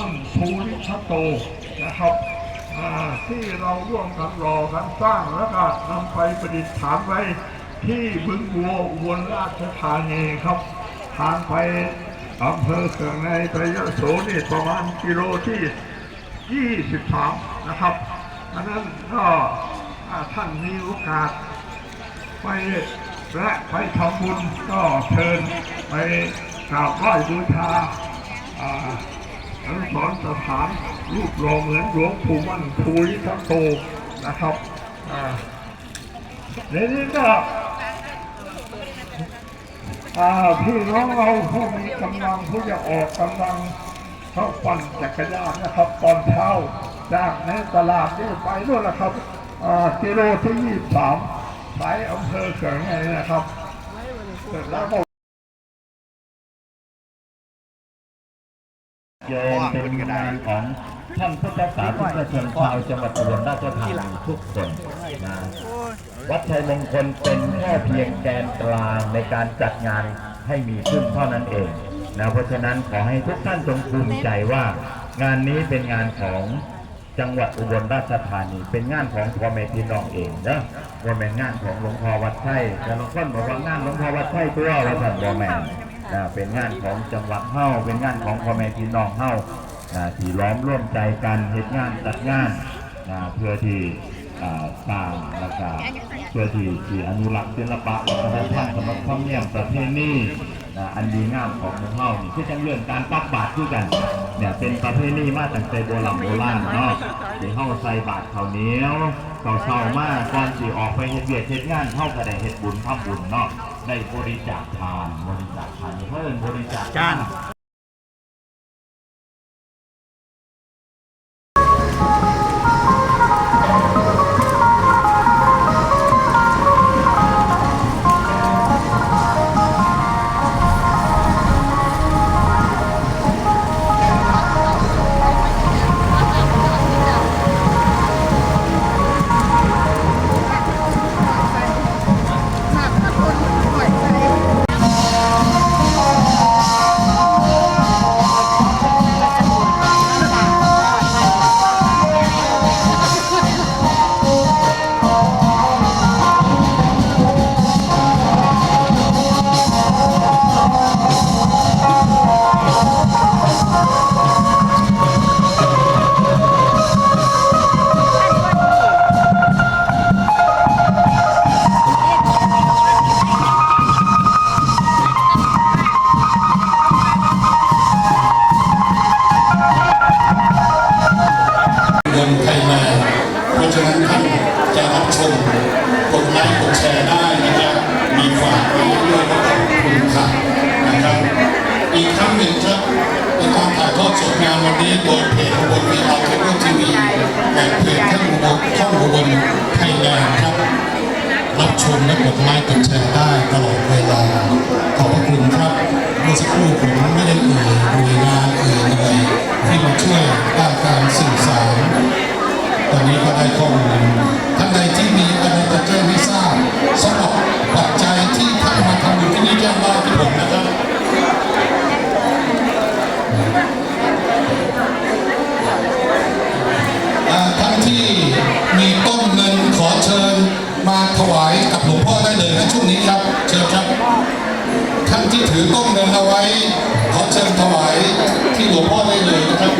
มั่นภูริทัตโตนะครับที่เราร่วมกันรอกันสร้างแล้วก็นำไปประดิษฐานไว้ที่บึงบัวอุบลราชธานีครับทางไปอำเภอเขืองในประยะโสนี่ประมาณกิโลที่ 23 นะครับอันนั้นก็ถ้าท่านมีโอกาสไปและไปทำบุญก็เชิญไปกราบไหว้บูชา อ่าอนุสรณ์สถานรูปหล่อเหมือนหลวงปู่มั่นภูริทัตโตนะครับในนี้ก็พี่น้องเราผู้มีกำลังผู้จะออกกำลังเข้าปั่นจักรยานนะครับ ตอนเช้าจากในตลาดนี่ไปนู่นนะครับอ่ากิโลที่ยี่สามสายอำเภอเกิงไงนะครับเสร็จแล้วก็ เยินเป็นงานของท่านพุทธศาสนิกชนชาวจังหวัดอุบลราชธานีทุกคนนะวัดชัยมงคลเป็นแค่เพียงแกนกลางในการจัดงานให้มีขึ้นเท่านั้นเองนะเพราะฉะนั้นขอให้ทุกท่านจงภูมิใจว่า งานนี้เป็นงานของจังหวัดอุบลราชธานี เป็นงานของพ่อแม่พี่น้องเองนะว่าเป็นงานของหลวงพ่อวัดไชัยแต่บางคนบอกว่างานหลวงพ่อวัดไชัยตัวว่าท่านบ่แม่ นะเป็นงานของจังหวัดเฮ้าเป็นงานของพ่อแม่พี่น้องเฮ้านะที่ล้อมร่วมใจกันเหตุงานจัดงานนะเพื่อที่สร้างแล้วก็เพื่อที่ที่อนุรักษ์ศิลปะวัฒนธรรมสำหรับความเนียมประเพณี อันดีงามของเมือเฮ้านี่คือจังเรื่องการตักบาตรด้วยกันเนี่ยเป็นประเพณีมาตั้งแต่โบราณโบราณเนาะที่เฮาใส่บาตรข้าวเหนียวข้าวเช้ามากก่อนสี่ออกไปเฮ็ดเวียกเฮ็ดงานเฮาก็ได้เฮ็ดบุญทำบุญเนาะได้บริจาคทานบริจาคทานเพิ่นบริจาคทาน ลค์กดแชร์ได้นะครับ มีฝากไว้เรื่อยก็ขอบคุณค่ะนะครับ อีกครั้งหนึ่งครับในการถ่ายทอดสดงานวันนี้โดยเพจอุบลวีอาร์เคเบิลทีวีและเพจท่านอุบลท่องบลไทยแลนด์ครับ รับชมและกดไลค์กดแชร์ได้ตลอดเวลา ขอบพระคุณครับ เมื่อสักครู่ผมไม่ได้เอ่ยหน่วยงานเอ่ยอะไรที่มาช่วยด้านการสื่อสาร ตอนนี้ก็ได้ข้อมูลท่านใดที่มีอะไร มีต้นเงินขอเชิญมาถวายกับหลวงพ่อได้เลยนะช่วงนี้ครับ เชิญครับ ท่านที่ถือต้นเงินเอาไว้ ขอเชิญถวายที่หลวงพ่อได้เลยนะครับ